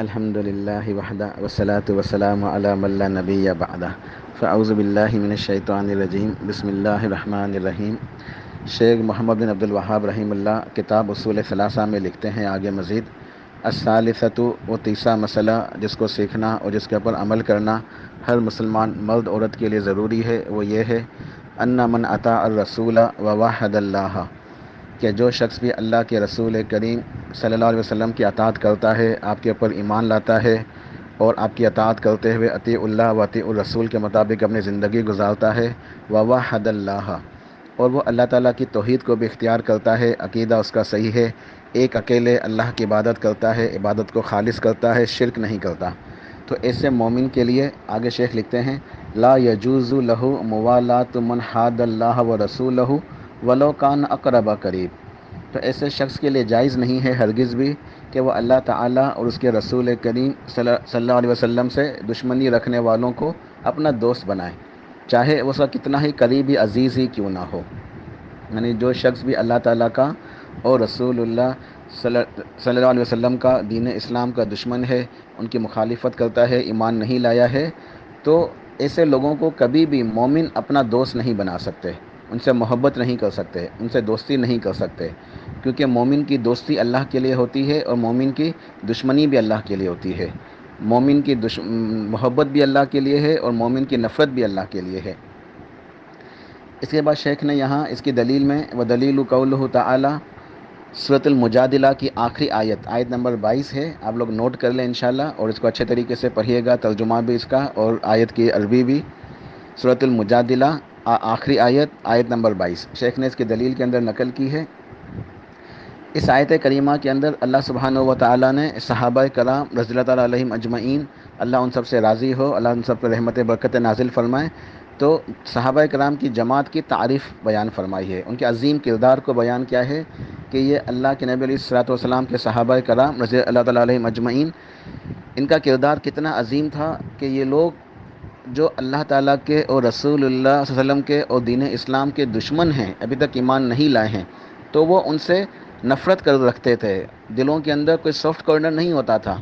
الحمد للہ وحدہ وسلاۃ وسلام علام اللہ نبی بعدہ۔ فاعوذ باللہ من الشیطان الرجیم۔ بسم اللہ الرحمن الرحیم۔ شیخ محمد بن عبد الوہاب رحیم اللہ کتاب اصول ثلاثہ میں لکھتے ہیں آگے مزید۔ الثالثۃ و تیسرا مسئلہ، جس کو سیکھنا اور جس کے اوپر عمل کرنا ہر مسلمان مرد عورت کے لیے ضروری ہے، وہ یہ ہے، ان من عطا الرسول و واحد اللہ کہ جو شخص بھی اللہ کے رسول کریم صلی اللہ علیہ وسلم کی اطاعت کرتا ہے، آپ کے اوپر ایمان لاتا ہے اور آپ کی اطاعت کرتے ہوئے عطی اللہ و عطی الرسول کے مطابق اپنی زندگی گزارتا ہے۔ و واحد اللہ اور وہ اللہ تعالیٰ کی توحید کو بھی اختیار کرتا ہے۔ عقیدہ اس کا صحیح ہے۔ ایک اکیلے اللہ کی عبادت کرتا ہے، عبادت کو خالص کرتا ہے، شرک نہیں کرتا۔ تو ایسے مومن کے لیے آگے شیخ لکھتے ہیں، لا یجوز لہو موالات من حاد اللہ و رسول لہو ولو کان اقربا قریب۔ تو ایسے شخص کے لیے جائز نہیں ہے ہرگز بھی کہ وہ اللہ تعالیٰ اور اس کے رسول کریم صلی اللہ علیہ وسلم سے دشمنی رکھنے والوں کو اپنا دوست بنائے۔ چاہے اس کا کتنا ہی قریبی عزیز ہی کیوں نہ ہو۔ یعنی جو شخص بھی اللہ تعالیٰ کا اور رسول اللہ صلی اللہ علیہ وسلم کا دین اسلام کا دشمن ہے، ان کی مخالفت کرتا ہے، ایمان نہیں لایا ہے، تو ایسے لوگوں کو کبھی بھی مومن اپنا دوست نہیں بنا سکتے۔ ان سے محبت نہیں کر سکتے، ان سے دوستی نہیں کر سکتے، کیونکہ مومن کی دوستی اللہ کے لیے ہوتی ہے اور مومن کی دشمنی بھی اللہ کے لیے ہوتی ہے۔ مومن کی دش، محبت بھی اللہ کے لیے ہے اور مومن کی نفرت بھی اللہ کے لیے ہے۔ اس کے بعد شیخ نے یہاں اس کی دلیل میں و دلیل قول تعالی صورت المجادلہ کی آخری آیت آیت نمبر بائیس ہے۔ آپ لوگ نوٹ کر لیں انشاءاللہ اور اس کو اچھے طریقے سے پڑھیے گا، ترجمہ بھی اس کا اور آیت کی عربی بھی۔ صورت المجادلہ آخری آیت آیت نمبر بائیس۔ شیخ نے اس کی دلیل کے اندر نقل کی ہے۔ اس آیت کریمہ کے اندر اللہ سبحانہ و تعالیٰ نے صحابہ کرام رضی اللہ تعالیٰ علیہم اجمعین، اللہ ان سب سے راضی ہو، اللہ ان سب پر رحمت برکت نازل فرمائے۔ تو صحابہ کرام کی جماعت کی تعریف بیان فرمائی ہے۔ ان کے عظیم کردار کو بیان کیا ہے کہ یہ اللہ کے نبی علیہ الصلاۃ والسلام کے صحابہ کرام رضی اللہ تعالیٰ علیہ مجمعین ان کا کردار کتنا عظیم تھا کہ یہ لوگ جو اللہ تعالیٰ کے اور رسول اللہ صلی اللہ علیہ وسلم کے اور دین اسلام کے دشمن ہیں، ابھی تک ایمان نہیں لائے ہیں، تو وہ ان سے نفرت کر رکھتے تھے۔ دلوں کے اندر کوئی سافٹ کارنر نہیں ہوتا تھا۔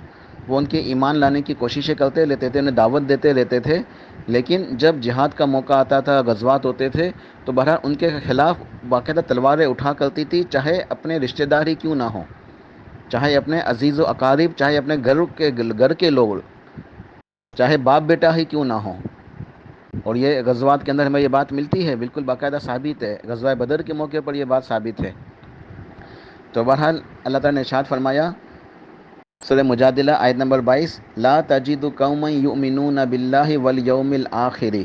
وہ ان کے ایمان لانے کی کوششیں کرتے لیتے تھے، انہیں دعوت دیتے لیتے تھے۔ لیکن جب جہاد کا موقع آتا تھا، غزوات ہوتے تھے، تو بہرحال ان کے خلاف باقاعدہ تلواریں اٹھا کرتی تھی، چاہے اپنے رشتہ دار ہی کیوں نہ ہوں۔ چاہے اپنے عزیز و اقارب، چاہے اپنے گھر کے گھر کے لوگ چاہے باپ بیٹا ہی کیوں نہ ہوں۔ اور یہ غزوات کے اندر ہمیں یہ بات ملتی ہے، بالکل باقاعدہ ثابت ہے۔ غزوہ بدر کے موقع پر یہ بات ثابت ہے۔ تو بہرحال اللہ تعالیٰ نے ارشاد فرمایا، سورہ مجادلہ آیت نمبر بائیس، لا تجید قوم یؤمنون باللہ والیوم الآخری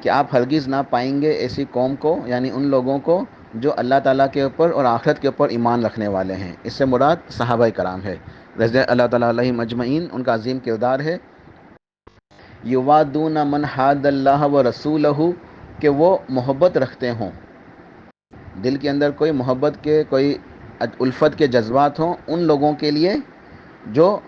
کہ آپ ہرگز نہ پائیں گے ایسی قوم کو یعنی ان لوگوں کو جو اللہ تعالیٰ کے اوپر اور آخرت کے اوپر ایمان رکھنے والے ہیں۔ اس سے مراد صحابہ کرام ہے۔ رضی اللہ تعالیٰ علیہ مجمعین ان کا عظیم کردار ہے۔ یوادون من حاد اللہ و رسول کہ وہ محبت رکھتے ہوں۔ دل کے اندر کوئی محبت کے، کوئی الفت کے جذبات ہوں ان لوگوں کے لیے جو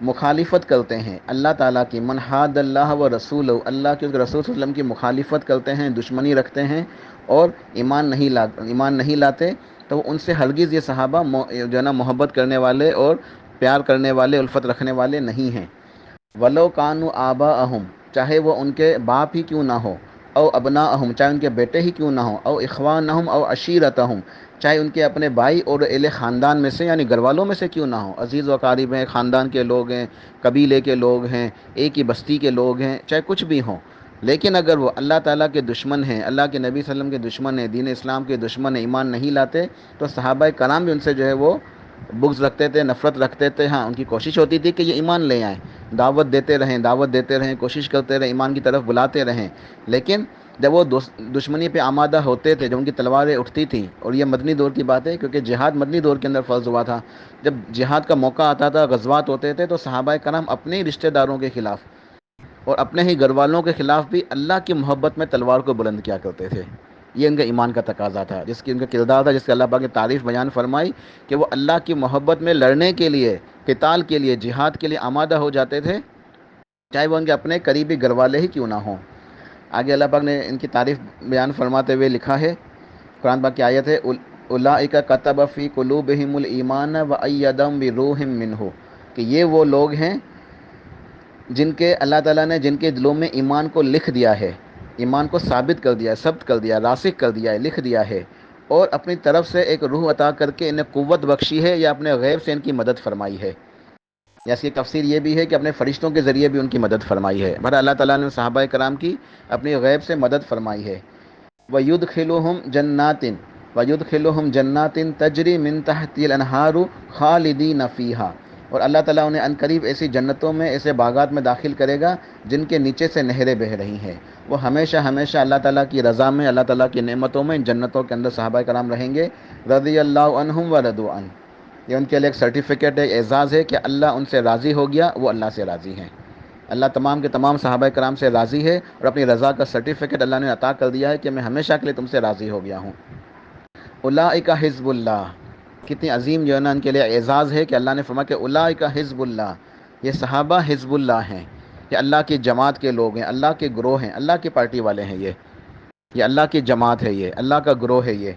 مخالفت کرتے ہیں۔ اللہ تعالیٰ کی من حاد اللہ و رسول اللہ کے رسول صلی اللہ علیہ وسلم کی مخالفت کرتے ہیں، دشمنی رکھتے ہیں اور ایمان نہیں لا، ایمان نہیں لاتے، تو ان سے ہرگز یہ صحابہ جو ہے نا، محبت کرنے والے اور پیار کرنے والے، الفت رکھنے والے نہیں ہیں۔ ولو کانو آبا اہم چاہے وہ ان کے باپ ہی کیوں نہ ہو، او ابنا اہم چاہے ان کے بیٹے ہی کیوں نہ ہوں او اخوان اہم او عشیرت اہم چاہے ان کے اپنے بھائی اور اہل خاندان میں سے یعنی گھر والوں میں سے کیوں نہ ہوں عزیز و قارب ہیں، خاندان کے لوگ ہیں، قبیلے کے لوگ ہیں، ایک ہی بستی کے لوگ ہیں، چاہے کچھ بھی ہوں لیکن اگر وہ اللہ تعالیٰ کے دشمن ہیں، اللہ کے نبی صلی اللہ علیہ وسلم کے دشمن ہیں، دین اسلام کے دشمن ہیں، ایمان نہیں لاتے، تو صحابہ کرام بھی ان سے جو ہے وہ بغض رکھتے تھے، نفرت رکھتے تھے۔ ہاں ان کی کوشش ہوتی تھی کہ یہ ایمان لے آئیں۔ دعوت دیتے رہیں، دعوت دیتے رہیں، کوشش کرتے رہیں، ایمان کی طرف بلاتے رہیں۔ لیکن جب وہ دشمنی پہ آمادہ ہوتے تھے، جب ان کی تلواریں اٹھتی تھیں، اور یہ مدنی دور کی بات ہے کیونکہ جہاد مدنی دور کے اندر فرض ہوا تھا۔ جب جہاد کا موقع آتا تھا، غزوات ہوتے تھے، تو صحابہ کرام اپنے ہی رشتہ داروں کے خلاف اور اپنے ہی گھر والوں کے خلاف بھی اللہ کی محبت میں تلوار کو بلند کیا کرتے تھے۔ یہ ان کا ایمان کا تقاضا تھا، جس کی ان کا کردار تھا، جس کے اللہ پاک نے تعریف بیان فرمائی کہ وہ اللہ کی محبت میں لڑنے کے لیے، قتال کے لیے، جہاد کے لیے آمادہ ہو جاتے تھے، چاہے وہ ان کے اپنے قریبی گھر والے ہی کیوں نہ ہوں۔ آگے اللہ پاک نے ان کی تعریف بیان فرماتے ہوئے لکھا ہے، قرآن پاک کی آیت ہے اللہ قطب فی قلوبہم الایمان و ایدم بروحم منہ کہ یہ وہ لوگ ہیں جن کے اللہ تعالیٰ نے جن کے دلوں میں ایمان کو لکھ دیا ہے۔ ایمان کو ثابت کر دیا ہے، ثبت کر دیا راسک کر دیا ہے، لکھ دیا ہے اور اپنی طرف سے ایک روح عطا کر کے انہیں قوت بخشی ہے یا اپنے غیب سے ان کی مدد فرمائی ہے۔ یا اس کی تفسیر یہ بھی ہے کہ اپنے فرشتوں کے ذریعے بھی ان کی مدد فرمائی ہے۔ بھر اللہ تعالیٰ نے صحابہ کرام کی اپنی غیب سے مدد فرمائی ہے۔ وہ ید خلو ہم جناتن وید خلو ہم جناتن تجری من تحت الانہار خالدین فیہا اور اللہ تعالیٰ انہیں عنقریب ایسی جنتوں میں، ایسے باغات میں داخل کرے گا جن کے نیچے سے نہریں بہہ رہی ہیں۔ وہ ہمیشہ ہمیشہ اللہ تعالیٰ کی رضا میں، اللہ تعالیٰ کی نعمتوں میں ان جنتوں کے اندر صحابہ کرام رہیں گے۔ رضی اللہ عنہم و ردو ان یہ ان کے لیے ایک سرٹیفکیٹ ہے اعزاز ہے کہ اللہ ان سے راضی ہو گیا، وہ اللہ سے راضی ہیں۔ اللہ تمام کے تمام صحابہ کرام سے راضی ہے اور اپنی رضا کا سرٹیفکیٹ اللہ نے عطا کر دیا ہے کہ میں ہمیشہ کے لیے تم سے راضی ہو گیا ہوں۔ اللہ کا حزب اللہ۔ کتنی عظیم جو ہے نا ان کے لیے اعزاز ہے کہ اللہ نے فرما کہ اللہ کا حزب اللہ، یہ صحابہ حزب اللہ ہیں، یہ اللہ کی جماعت کے لوگ ہیں، اللہ کے گروہ ہیں، اللہ کی پارٹی والے ہیں یہ یہ اللہ کی جماعت ہے یہ، اللہ کا گروہ ہے یہ۔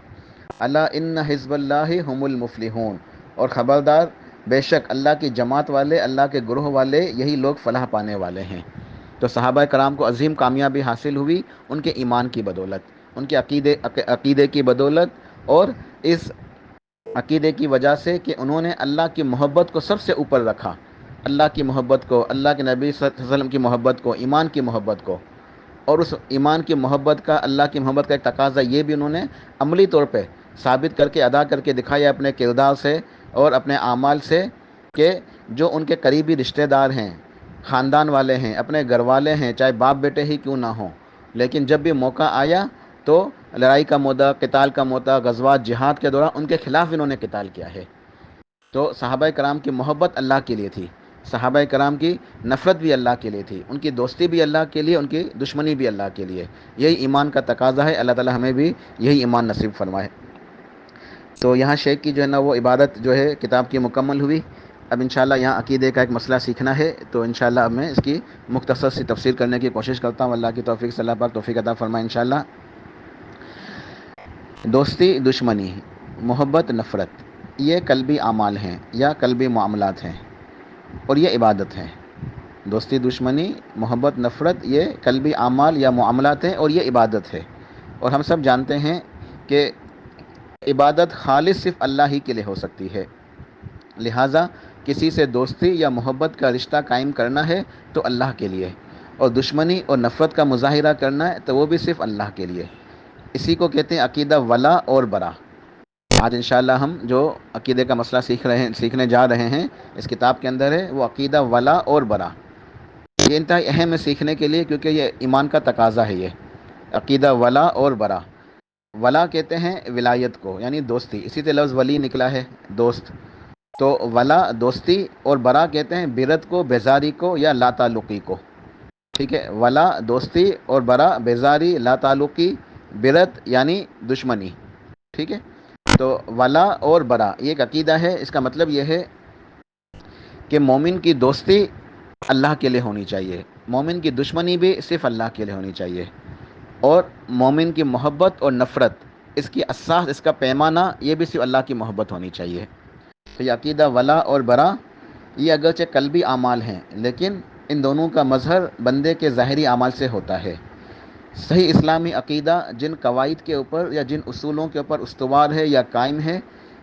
اللہ ان حزب اللہ ہم المفلحون۔ اور خبردار، بے شک اللہ کی جماعت والے، اللہ کے گروہ والے یہی لوگ فلاح پانے والے ہیں۔ تو صحابہ کرام کو عظیم کامیابی حاصل ہوئی ان کے ایمان کی بدولت، ان کے عقیدے عقیدے کی بدولت اور اس عقیدے کی وجہ سے کہ انہوں نے اللہ کی محبت کو سب سے اوپر رکھا۔ اللہ کی محبت کو، اللہ کے نبی صلی اللہ علیہ وسلم کی محبت کو، ایمان کی محبت کو۔ اور اس ایمان کی محبت کا، اللہ کی محبت کا ایک تقاضا یہ بھی انہوں نے عملی طور پہ ثابت کر کے، ادا کر کے دکھایا اپنے کردار سے اور اپنے اعمال سے کہ جو ان کے قریبی رشتہ دار ہیں، خاندان والے ہیں، اپنے گھر والے ہیں، چاہے باپ بیٹے ہی کیوں نہ ہوں۔ لیکن جب بھی موقع آیا تو لڑائی کا مودا، قتال کا مودا، غزوات، جہاد کے دوران ان کے خلاف انہوں نے قتال کیا ہے۔ تو صحابہ کرام کی محبت اللہ کے لیے تھی۔ صحابہ کرام کی نفرت بھی اللہ کے لیے تھی۔ ان کی دوستی بھی اللہ کے لیے، ان کی دشمنی بھی اللہ کے لیے۔ یہی ایمان کا تقاضا ہے۔ اللہ تعالی ہمیں بھی یہی ایمان نصیب فرمائے۔ تو یہاں شیخ کی جو ہے نا وہ عبادت جو ہے کتاب کی مکمل ہوئی۔ اب انشاءاللہ یہاں عقیدے کا ایک مسئلہ سیکھنا ہے۔ تو انشاءاللہ اب میں اس کی مختصر سی تفسیر کرنے کی کوشش کرتا ہوں۔ اللہ کی توفیق صلی اللہ پاک توفیق عطا فرمائے انشاءاللہ۔ دوستی، دشمنی، محبت، نفرت، یہ قلبی اعمال ہیں یا قلبی معاملات ہیں اور یہ عبادت ہے دوستی، دشمنی، محبت، نفرت، یہ قلبی اعمال یا معاملات ہیں اور یہ عبادت ہے۔ اور ہم سب جانتے ہیں کہ عبادت خالص صرف اللہ ہی کے لیے ہو سکتی ہے۔ لہٰذا کسی سے دوستی یا محبت کا رشتہ قائم کرنا ہے تو اللہ کے لیے، اور دشمنی اور نفرت کا مظاہرہ کرنا ہے تو وہ بھی صرف اللہ کے لیے۔ اسی کو کہتے ہیں عقیدہ ولا اور برا۔ آج انشاءاللہ ہم جو عقیدے کا مسئلہ سیکھ رہے ہیں، سیکھنے جا رہے ہیں، اس کتاب کے اندر ہے، وہ عقیدہ ولا اور برا۔ یہ انتہائی اہم ہے سیکھنے کے لیے کیونکہ یہ ایمان کا تقاضا ہے یہ۔ عقیدہ ولا اور برا۔ ولا کہتے ہیں ولایت کو یعنی دوستی۔ اسی طرح لفظ ولی نکلا ہے، دوست۔ تو ولا، دوستی اور برا کہتے ہیں برت کو، بیزاری کو یا لا تعلقی کو۔ ٹھیک ہے، ولا، دوستی اور برا، بیزاری لا تعلقی برت یعنی دشمنی، ٹھیک ہے؟ تو ولا اور برا، یہ ایک عقیدہ ہے۔ اس کا مطلب یہ ہے کہ مومن کی دوستی اللہ کے لیے ہونی چاہیے۔ مومن کی دشمنی بھی صرف اللہ کے لیے ہونی چاہیے۔ اور مومن کی محبت اور نفرت، اس کی اساس، اس کا پیمانہ، یہ بھی صرف اللہ کی محبت ہونی چاہیے۔ تو یہ عقیدہ ولا اور برا، یہ اگرچہ قلبی اعمال ہیں، لیکن ان دونوں کا مظہر بندے کے ظاہری اعمال سے ہوتا ہے۔ صحیح اسلامی عقیدہ جن قواعد کے اوپر یا جن اصولوں کے اوپر استوار ہے یا قائم ہے،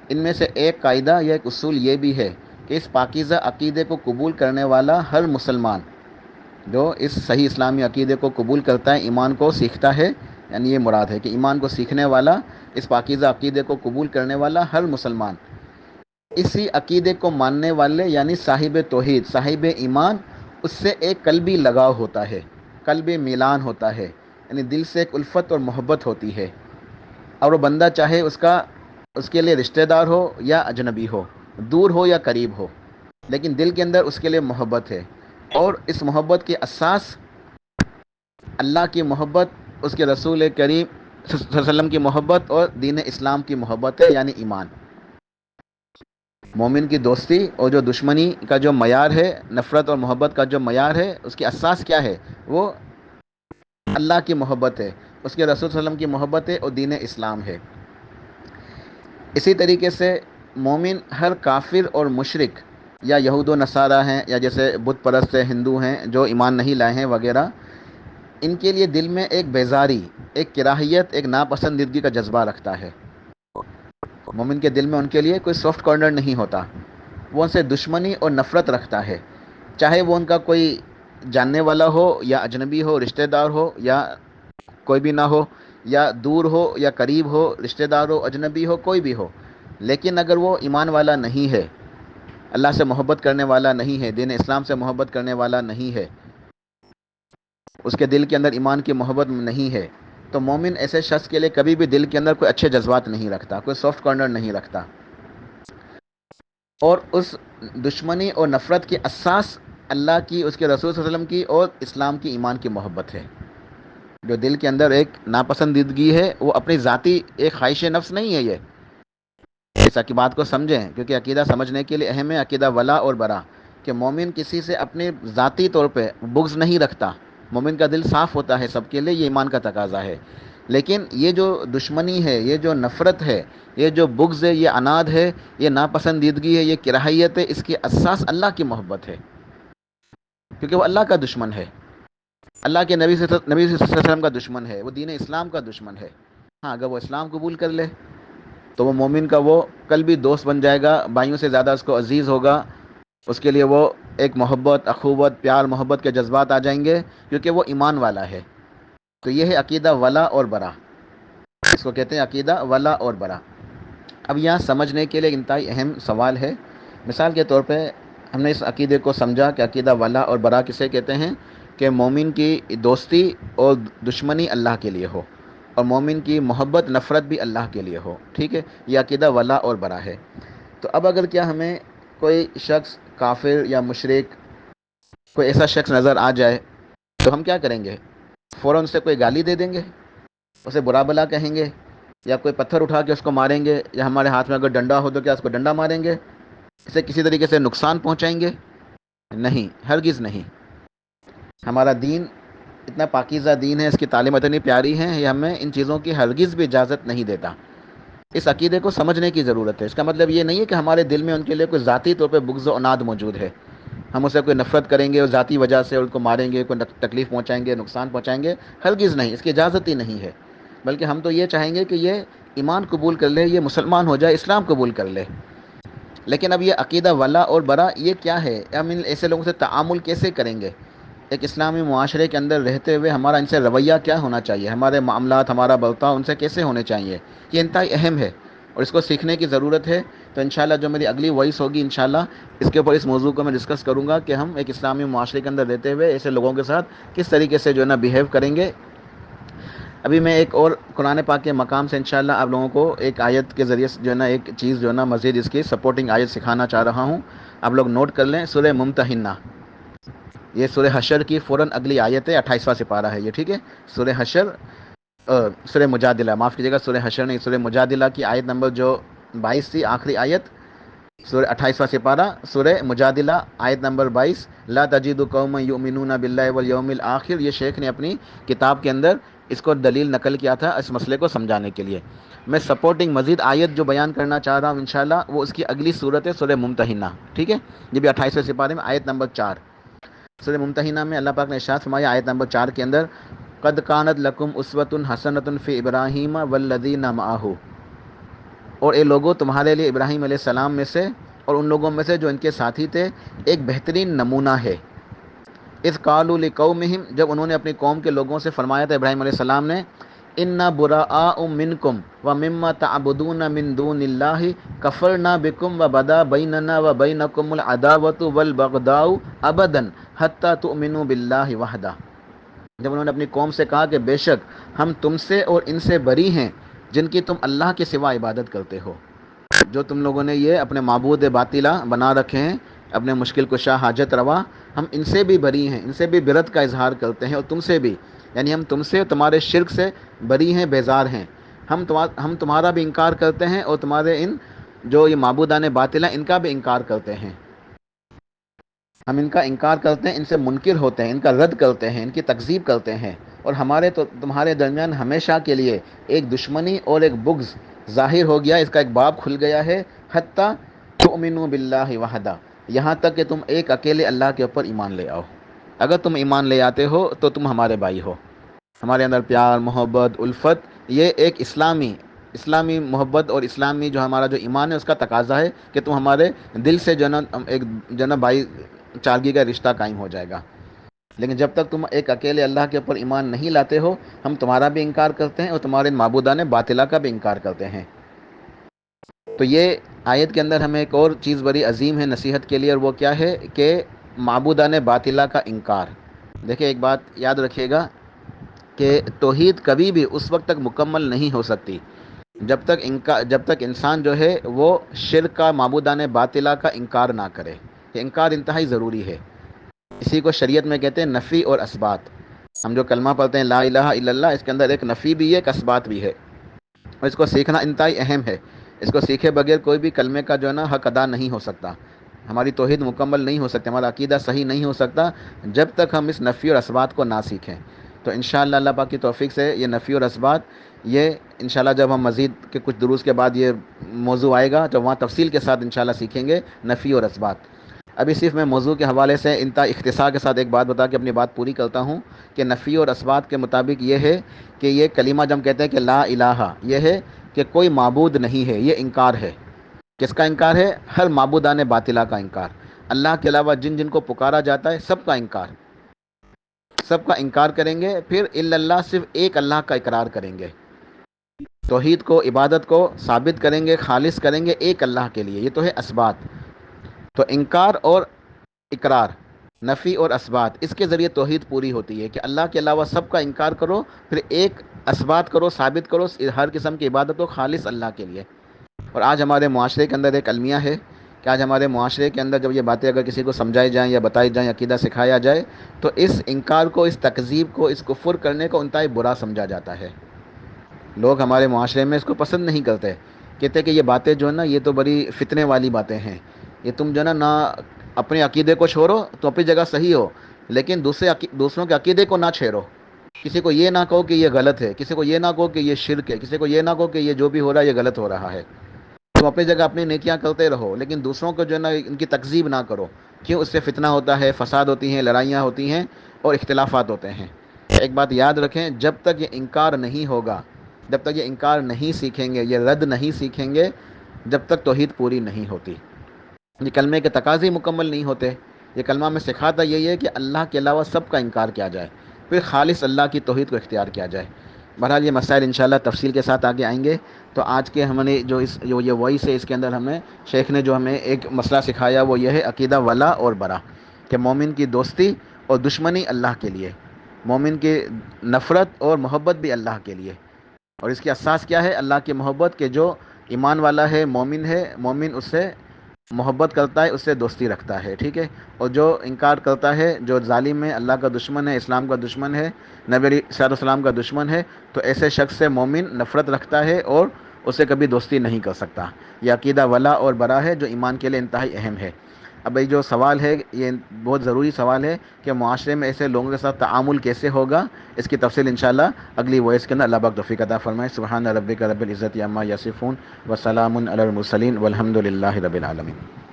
ان میں سے ایک قاعدہ یا ایک اصول یہ بھی ہے کہ اس پاکیزہ عقیدے کو قبول کرنے والا ہر مسلمان جو اس صحیح اسلامی عقیدے کو قبول کرتا ہے، ایمان کو سیکھتا ہے یعنی یہ مراد ہے کہ ایمان کو سیکھنے والا، اس پاکیزہ عقیدے کو قبول کرنے والا ہر مسلمان۔ اسی عقیدے کو ماننے والے یعنی صاحب توحید، صاحب ایمان، اس سے ایک قلبی لگاؤ ہوتا ہے، قلب میلان ہوتا ہے۔ یعنی دل سے ایک الفت اور محبت ہوتی ہے۔ اور وہ بندہ چاہے اس کا، اس کے لیے رشتہ دار ہو یا اجنبی ہو، دور ہو یا قریب ہو، لیکن دل کے اندر اس کے لیے محبت ہے۔ اور اس محبت کی اساس اللہ کی محبت، اس کے رسول کریم صلی اللہ علیہ وسلم کی محبت اور دین اسلام کی محبت ہے یعنی ایمان۔ مومن کی دوستی اور جو دشمنی کا جو معیار ہے، نفرت اور محبت کا جو معیار ہے، اس کی اساس کیا ہے؟ وہ اللہ کی محبت ہے، اس کے رسول صلی اللہ علیہ وسلم کی محبت ہے اور دین اسلام ہے۔ اسی طریقے سے مومن ہر کافر اور مشرق یا یہود و نصارہ ہیں یا جیسے بت پرست ہندو ہیں، جو ایمان نہیں لائے ہیں وغیرہ، ان کے لیے دل میں ایک بیزاری، ایک کراہیت، ایک ناپسندیدگی کا جذبہ رکھتا ہے۔ مومن کے دل میں ان کے لیے کوئی سافٹ کارنر نہیں ہوتا۔ وہ ان سے دشمنی اور نفرت رکھتا ہے۔ چاہے وہ ان کا کوئی جاننے والا ہو یا اجنبی ہو، رشتہ دار ہو یا کوئی بھی نہ ہو، یا دور ہو یا قریب ہو، رشتہ دار ہو، اجنبی ہو، کوئی بھی ہو۔ لیکن اگر وہ ایمان والا نہیں ہے، اللہ سے محبت کرنے والا نہیں ہے، دین اسلام سے محبت کرنے والا نہیں ہے، اس کے دل کے اندر ایمان کی محبت نہیں ہے، تو مومن ایسے شخص کے لیے کبھی بھی دل کے اندر کوئی اچھے جذبات نہیں رکھتا، کوئی سافٹ کارنر نہیں رکھتا۔ اور اس دشمنی اور نفرت کی اساس اللہ کی، اس کے رسول صلی اللہ علیہ وسلم کی اور اسلام کی ایمان کی محبت ہے۔ جو دل کے اندر ایک ناپسندیدگی ہے، وہ اپنی ذاتی ایک خواہش نفس نہیں ہے یہ۔ اس کی بات کو سمجھیں، کیونکہ عقیدہ سمجھنے کے لیے اہم ہے عقیدہ ولا اور برا، کہ مومن کسی سے اپنے ذاتی طور پہ بغض نہیں رکھتا۔ مومن کا دل صاف ہوتا ہے، سب کے لیے یہ ایمان کا تقاضا ہے۔ لیکن یہ جو دشمنی ہے، یہ جو نفرت ہے، یہ جو بغض ہے، یہ اناد ہے، یہ ناپسندیدگی ہے، یہ کراہیت ہے، اس کی اساس اللہ کی محبت ہے۔ کیونکہ وہ اللہ کا دشمن ہے۔ اللہ کے نبی نبی صلی اللہ علیہ وسلم کا دشمن ہے۔ وہ دین اسلام کا دشمن ہے۔ ہاں اگر وہ اسلام قبول کر لے، تو وہ مومن کا وہ کل بھی دوست بن جائے گا۔ بھائیوں سے زیادہ اس کو عزیز ہوگا۔ اس کے لیے وہ ایک محبت، اخوت، پیار، محبت کے جذبات آ جائیں گے۔ کیونکہ وہ ایمان والا ہے۔ تو یہ ہے عقیدہ ولا اور برا۔ اس کو کہتے ہیں عقیدہ ولا اور برا۔ اب یہاں سمجھنے کے لیے انتہائی اہم سوال ہے۔ مثال کے طور پہ ہم نے اس عقیدے کو سمجھا کہ عقیدہ ولا اور برا کسے کہتے ہیں؟ کہ مومن کی دوستی اور دشمنی اللہ کے لیے ہو اور مومن کی محبت، نفرت بھی اللہ کے لیے ہو۔ ٹھیک ہے؟ یہ عقیدہ ولا اور برا ہے۔ تو اب اگر کیا ہمیں کوئی شخص کافر یا مشرق کوئی ایسا شخص نظر آ جائے، تو ہم کیا کریں گے؟ فوراً سے کوئی گالی دے دیں گے؟ اسے برا بلا کہیں گے؟ یا کوئی پتھر اٹھا کے اس کو ماریں گے؟ یا ہمارے ہاتھ میں اگر ڈنڈا ہو تو کیا اس کو ڈنڈا ماریں گے؟ اسے کسی طریقے سے نقصان پہنچائیں گے؟ نہیں، ہرگز نہیں۔ ہمارا دین اتنا پاکیزہ دین ہے، اس کی تعلیم اتنی پیاری ہے، یہ ہمیں ان چیزوں کی ہرگز بھی اجازت نہیں دیتا۔ اس عقیدے کو سمجھنے کی ضرورت ہے۔ اس کا مطلب یہ نہیں ہے کہ ہمارے دل میں ان کے لیے کوئی ذاتی طور پہ بغض و اناد موجود ہے۔ ہم اسے کوئی نفرت کریں گے اور ذاتی وجہ سے ان کو ماریں گے، کوئی تکلیف پہنچائیں گے، نقصان پہنچائیں گے، ہرگز نہیں۔ اس کی اجازت ہی نہیں ہے۔ بلکہ ہم تو یہ چاہیں گے کہ یہ ایمان قبول کر لے، یہ مسلمان ہو جائے، اسلام قبول کر لے۔ لیکن اب یہ عقیدہ ولا اور برا یہ کیا ہے؟ ہم ان ایسے لوگوں سے تعامل کیسے کریں گے؟ ایک اسلامی معاشرے کے اندر رہتے ہوئے ہمارا ان سے رویہ کیا ہونا چاہیے؟ ہمارے معاملات، ہمارا برتاؤ ان سے کیسے ہونے چاہیے؟ یہ انتہائی اہم ہے اور اس کو سیکھنے کی ضرورت ہے۔ تو انشاءاللہ جو میری اگلی وائس ہوگی انشاءاللہ اس کے اوپر اس موضوع کو میں ڈسکس کروں گا کہ ہم ایک اسلامی معاشرے کے اندر رہتے ہوئے ایسے لوگوں کے ساتھ کس طریقے سے جو ہے نا بیہیو کریں گے۔ ابھی میں ایک اور قرآن پاک کے مقام سے انشاءاللہ آپ لوگوں کو ایک آیت کے ذریعے جو ہے نا، ایک چیز جو ہے نا، مزید اس کی سپورٹنگ آیت سکھانا چاہ رہا ہوں۔ آپ لوگ نوٹ کر لیں، سورہ ممتحنہ۔ یہ سورہ حشر کی فوراً اگلی آیت ہے، اٹھائیسواں سپارہ ہے یہ، ٹھیک ہے؟ سورہ حشر سورہ مجادلہ۔ معاف کیجیے گا، سورہ حشر نہیں، سورہ مجادلہ کی آیت نمبر جو بائیس تھی، آخری آیت۔ سورہ اٹھائیسواں سپارہ، سورہ مجادلہ، آیت نمبر بائیس، لا تجید قوم یؤمنون باللہ والیوم الاخر، یہ شیخ نے اپنی کتاب کے اندر اس کو دلیل نقل کیا تھا اس مسئلے کو سمجھانے کے لیے۔ میں سپورٹنگ مزید آیت جو بیان کرنا چاہ رہا ہوں انشاءاللہ، وہ اس کی اگلی صورت ہے سورہ ممتحنہ، ٹھیک ہے؟ یہ بھی اٹھائیسویں سپارے میں، آیت نمبر چار۔ سورہ ممتحنہ میں اللہ پاک نے ارشاد فرمایا، آیت نمبر چار کے اندر، قد کانت لکم اسوت حسنت فی ابراہیم والذین معاہو۔ اور اے لوگوں تمہارے لیے ابراہیم علیہ السلام میں سے اور ان لوگوں میں سے جو ان کے ساتھی تھے، ایک بہترین نمونہ ہے۔ اس قال القومہم جب انہوں نے اپنی قوم کے لوگوں سے فرمایا تھا ابراہیم علیہ السلام نے ان برا منکم و مما تعبدون من دون اللہ کفرنا بکم و بدا بیننا و بینکم العداوت والبغداء ابدا حتی تؤمنوا باللہ وحدہ جب انہوں نے اپنی قوم سے کہا کہ بے شک ہم تم سے اور ان سے بری ہیں جن کی تم اللہ کے سوا عبادت کرتے ہو۔ جو تم لوگوں نے یہ اپنے معبود باطلہ بنا رکھے ہیں، اپنے مشکل کشا حاجت روا، ہم ان سے بھی بری ہیں، ان سے بھی برت کا اظہار کرتے ہیں اور تم سے بھی۔ یعنی ہم تم سے، تمہارے شرک سے بری ہیں، بیزار ہیں۔ ہم ہم تمہارا بھی انکار کرتے ہیں اور تمہارے ان جو یہ معبودان باطل ہیں، ان کا بھی انکار کرتے ہیں۔ ہم ان کا انکار کرتے ہیں، ان سے منکر ہوتے ہیں، ان کا رد کرتے ہیں، ان کی تکذیب کرتے ہیں۔ اور ہمارے تو تمہارے درمیان ہمیشہ کے لیے ایک دشمنی اور ایک بغض ظاہر ہو گیا، اس کا ایک باب کھل گیا ہے۔ حتیٰ تؤمنوا باللہ وحدہ، یہاں تک کہ تم ایک اکیلے اللہ کے اوپر ایمان لے آؤ۔ اگر تم ایمان لے آتے ہو تو تم ہمارے بھائی ہو۔ ہمارے اندر پیار، محبت، الفت، یہ ایک اسلامی اسلامی محبت اور اسلامی جو ہمارا جو ایمان ہے، اس کا تقاضا ہے کہ تم ہمارے دل سے جو نا ایک جو نا بھائی چارگی کا رشتہ قائم ہو جائے گا۔ لیکن جب تک تم ایک اکیلے اللہ کے اوپر ایمان نہیں لاتے ہو، ہم تمہارا بھی انکار کرتے ہیں اور تمہارے معبودان باطلا کا بھی انکار کرتے ہیں۔ تو یہ آیت کے اندر ہمیں ایک اور چیز بڑی عظیم ہے نصیحت کے لیے اور وہ کیا ہے کہ معبودان باطلا کا انکار۔ دیکھیں ایک بات یاد رکھیے گا کہ توحید کبھی بھی اس وقت تک مکمل نہیں ہو سکتی۔ جب تک انکار جب تک انسان جو ہے وہ شرک کا معبودان باطلا کا انکار نہ کرے۔ یہ انکار انتہائی ضروری ہے۔ اسی کو شریعت میں کہتے ہیں نفی اور اسبات ہم جو کلمہ پڑھتے ہیں لا الہ الا اللہ، اس کے اندر ایک نفی بھی ہے، ایک اسبات بھی ہے۔ اور اس کو سیکھنا انتہائی اہم ہے۔ اس کو سیکھے بغیر کوئی بھی کلمے کا جو ہے نا حق ادا نہیں ہو سکتا۔ ہماری توحید مکمل نہیں ہو سکتی، ہمارا عقیدہ صحیح نہیں ہو سکتا جب تک ہم اس نفی اور اسبات کو نہ سیکھیں۔ تو ان شاء اللہ اللہ پاک کی توفیق سے یہ نفی اور اسبات یہ انشاءاللہ جب ہم مزید کے کچھ دروس کے بعد یہ موضوع آئے گا، تو وہاں تفصیل کے ساتھ انشاءاللہ سیکھیں گے نفی اور اسبات ابھی صرف میں موضوع کے حوالے سے انتا اختصار کے ساتھ ایک بات بتا کے اپنی بات پوری کرتا ہوں کہ نفی اور اسبات کے مطابق یہ ہے کہ یہ کلمہ جب ہم کہتے ہیں کہ لا الہ، یہ ہے کہ کوئی معبود نہیں ہے، یہ انکار ہے۔ کس کا انکار ہے؟ ہر معبودان باطلا کا انکار۔ اللہ کے علاوہ جن جن کو پکارا جاتا ہے، سب کا انکار۔ سب کا انکار کریں گے، پھر اللہ صرف ایک اللہ کا اقرار کریں گے۔ توحید کو، عبادت کو ثابت کریں گے، خالص کریں گے ایک اللہ کے لیے۔ یہ تو ہے اسبات تو انکار اور اقرار، نفی اور اسبات اس کے ذریعے توحید پوری ہوتی ہے کہ اللہ کے علاوہ سب کا انکار کرو، پھر ایک اسبات کرو، ثابت کرو، ہر قسم کی عبادت ہو، خالص اللہ کے لیے۔ اور آج ہمارے معاشرے کے اندر ایک المیہ ہے کہ آج ہمارے معاشرے کے اندر جب یہ باتیں اگر کسی کو سمجھائی جائیں یا بتائی جائیں، عقیدہ سکھایا جائے، تو اس انکار کو، اس تقزیب کو، اس کفر کرنے کو انتہائی برا سمجھا جاتا ہے۔ لوگ ہمارے معاشرے میں اس کو پسند نہیں کرتے، کہتے کہ یہ باتیں جو ہے نا، یہ تو بڑی فتنے والی باتیں ہیں۔ یہ تم جو ہے نا، نہ اپنے عقیدے کو چھوڑو تو اپنی جگہ صحیح ہو، لیکن دوسرے دوسروں کے عقیدے کو نہ چھیڑو۔ کسی کو یہ نہ کہو کہ یہ غلط ہے، کسی کو یہ نہ کہو کہ یہ شرک ہے، کسی کو یہ نہ کہو کہ یہ جو بھی ہو رہا ہے، یہ غلط ہو رہا ہے۔ تم اپنی جگہ اپنی نیکیاں کرتے رہو، لیکن دوسروں کو جو ہے نا، ان کی تقزیب نہ کرو۔ کیوں؟ اس سے فتنہ ہوتا ہے، فساد ہوتی ہیں، لڑائیاں ہوتی ہیں اور اختلافات ہوتے ہیں۔ ایک بات یاد رکھیں، جب تک یہ انکار نہیں ہوگا، جب تک یہ انکار نہیں سیکھیں گے، یہ رد نہیں سیکھیں گے، جب تک توحید پوری نہیں ہوتی۔ یہ کلمے کے تقاضے مکمل نہیں ہوتے۔ یہ کلمہ میں سکھاتا یہی ہے کہ اللہ کے علاوہ سب کا انکار کیا جائے، پھر خالص اللہ کی توحید کو اختیار کیا جائے۔ بہرحال یہ مسائل انشاءاللہ تفصیل کے ساتھ آگے آئیں گے۔ تو آج کے ہم نے جو اس، جو یہ وائس ہے اس کے اندر ہمیں شیخ نے جو ہمیں ایک مسئلہ سکھایا وہ یہ ہے، عقیدہ ولا اور برا، کہ مومن کی دوستی اور دشمنی اللہ کے لیے، مومن کی نفرت اور محبت بھی اللہ کے لیے۔ اور اس کی اساس کیا ہے؟ اللہ کی محبت کہ جو ایمان والا ہے، مومن ہے، مومن اس سے محبت کرتا ہے، اس سے دوستی رکھتا ہے، ٹھیک ہے؟ اور جو انکار کرتا ہے، جو ظالم ہے، اللہ کا دشمن ہے، اسلام کا دشمن ہے، نبی علیہ صاحب السلام کا دشمن ہے، تو ایسے شخص سے مومن نفرت رکھتا ہے اور اسے کبھی دوستی نہیں کر سکتا۔ یہ عقیدہ ولا اور برا ہے، جو ایمان کے لیے انتہائی اہم ہے۔ اب جو سوال ہے، یہ بہت ضروری سوال ہے کہ معاشرے میں ایسے لوگوں کے ساتھ تعامل کیسے ہوگا؟ اس کی تفصیل انشاءاللہ اگلی وائس کے اندر اللہ بک توفیق عطا فرمائے۔ سبحان ربک رب العزت عما یسفون وسلام علی المرسلین والحمد للہ رب العالمین۔